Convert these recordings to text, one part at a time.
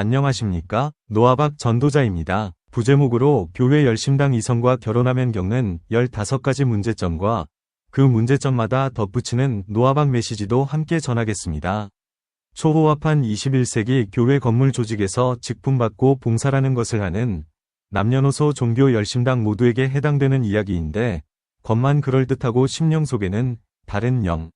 안녕하십니까? 노아박 전도자입니다. 부제목으로 교회 열심당 이성과 결혼하면 겪는 15가지 문제점과 그 문제점마다 덧붙이는 노아박 메시지도 함께 전하겠습니다. 초호합한 21세기 교회 건물 조직에서 직분받고 봉사라는 것을 하는 남녀노소 종교 열심당 모두에게 해당되는 이야기인데 겉만 그럴듯하고 심령 속에는 다른 영,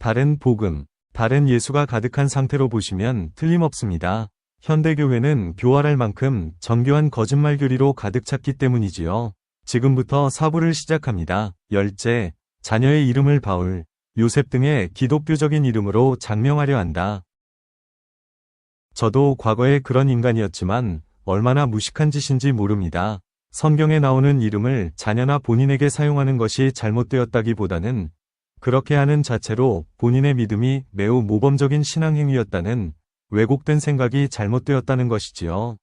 다른 복음, 다른 예수가 가득한 상태로 보시면 틀림없습니다. 현대교회는 교활할 만큼 정교한 거짓말 교리로 가득 찼기 때문이지요. 지금부터 사부를 시작합니다. 열째, 자녀의 이름을 바울, 요셉 등의 기독교적인 이름으로 장명하려 한다. 저도 과거에 그런 인간이었지만 얼마나 무식한 짓인지 모릅니다. 성경에 나오는 이름을 자녀나 본인에게 사용하는 것이 잘못되었다기보다는 그렇게 하는 자체로 본인의 믿음이 매우 모범적인 신앙행위였다는 왜곡된 생각이 잘못되었다는 것이지요.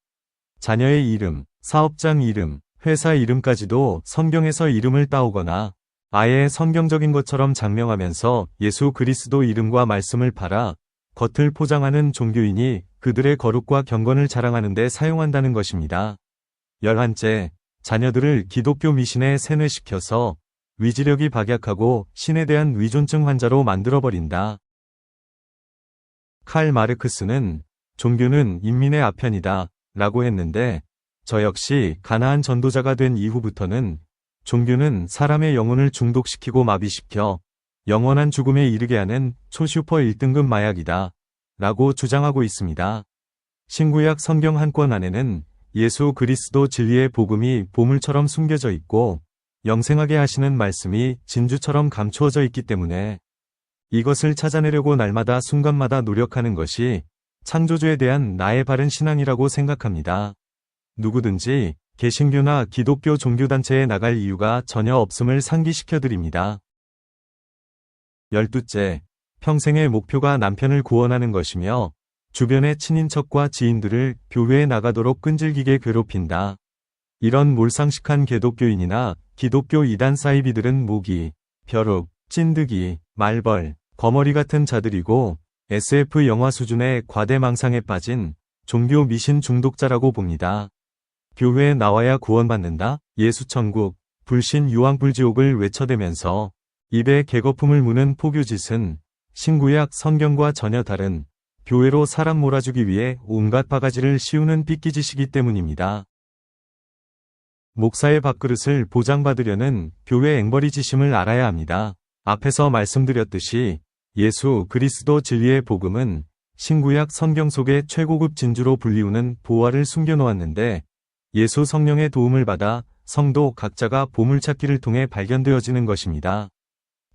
자녀의 이름, 사업장 이름, 회사 이름까지도 성경에서 이름을 따오거나 아예 성경적인 것처럼 장명하면서 예수 그리스도 이름과 말씀을 팔아 겉을 포장하는 종교인이 그들의 거룩과 경건을 자랑하는 데 사용한다는 것입니다. 열한째, 자녀들을 기독교 미신에 세뇌시켜서 위지력이 박약하고 신에 대한 위존증 환자로 만들어버린다. 칼 마르크스는 종교는 인민의 아편이다 라고 했는데 저 역시 가나안 전도자가 된 이후부터는 종교는 사람의 영혼을 중독시키고 마비시켜 영원한 죽음에 이르게 하는 초슈퍼 1등급 마약이다 라고 주장하고 있습니다. 신구약 성경 한 권 안에는 예수 그리스도 진리의 복음이 보물처럼 숨겨져 있고 영생하게 하시는 말씀이 진주처럼 감추어져 있기 때문에 이것을 찾아내려고 날마다 순간마다 노력하는 것이 창조주에 대한 나의 바른 신앙이라고 생각합니다. 누구든지 개신교나 기독교 종교단체에 나갈 이유가 전혀 없음을 상기시켜 드립니다. 열두째, 평생의 목표가 남편을 구원하는 것이며 주변의 친인척과 지인들을 교회에 나가도록 끈질기게 괴롭힌다. 이런 몰상식한 개독교인이나 기독교 이단 사이비들은 모기, 벼룩, 찐득이, 말벌, 거머리 같은 자들이고 SF 영화 수준의 과대망상에 빠진 종교 미신 중독자라고 봅니다. 교회에 나와야 구원받는다? 예수천국, 불신 유황불지옥을 외쳐대면서 입에 개거품을 무는 포교짓은 신구약 성경과 전혀 다른 교회로 사람 몰아주기 위해 온갖 바가지를 씌우는 삐끼짓이기 때문입니다. 목사의 밥그릇을 보장받으려는 교회 앵벌이 지심을 알아야 합니다. 앞에서 말씀드렸듯이 예수 그리스도 진리의 복음은 신구약 성경 속의 최고급 진주로 불리우는 보화를 숨겨놓았는데 예수 성령의 도움을 받아 성도 각자가 보물찾기를 통해 발견되어지는 것입니다.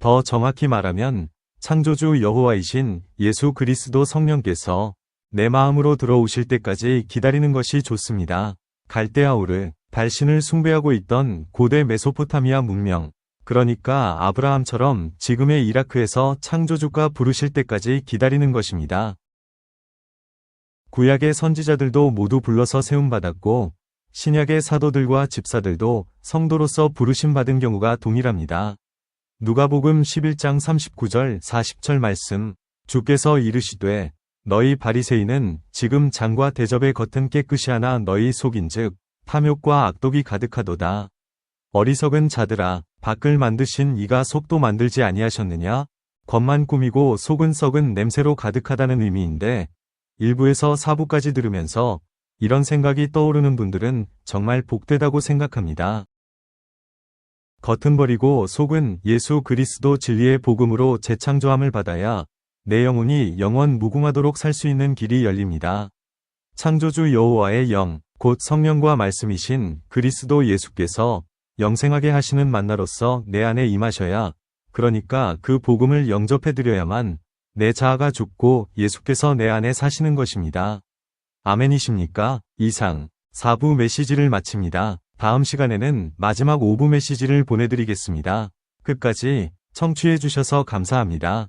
더 정확히 말하면 창조주 여호와이신 예수 그리스도 성령께서 내 마음으로 들어오실 때까지 기다리는 것이 좋습니다. 갈대아우르, 달신을 숭배하고 있던 고대 메소포타미아 문명, 그러니까 아브라함처럼 지금의 이라크에서 창조주가 부르실 때까지 기다리는 것입니다. 구약의 선지자들도 모두 불러서 세움받았고 신약의 사도들과 집사들도 성도로서 부르심 받은 경우가 동일합니다. 누가복음 11장 39절 40절 말씀 주께서 이르시되 너희 바리새인은 지금 장과 대접의 겉은 깨끗이 하나 너희 속인즉 탐욕과 악독이 가득하도다. 어리석은 자들아 밖을 만드신 이가 속도 만들지 아니하셨느냐? 겉만 꾸미고 속은 썩은 냄새로 가득하다는 의미인데 일부에서 사부까지 들으면서 이런 생각이 떠오르는 분들은 정말 복되다고 생각합니다. 겉은 버리고 속은 예수 그리스도 진리의 복음으로 재창조함을 받아야 내 영혼이 영원 무궁하도록 살 수 있는 길이 열립니다. 창조주 여호와의 영, 곧 성령과 말씀이신 그리스도 예수께서 영생하게 하시는 만나로서 내 안에 임하셔야 그러니까 그 복음을 영접해 드려야만 내 자아가 죽고 예수께서 내 안에 사시는 것입니다. 아멘이십니까? 이상 4부 메시지를 마칩니다. 다음 시간에는 마지막 5부 메시지를 보내드리겠습니다. 끝까지 청취해 주셔서 감사합니다.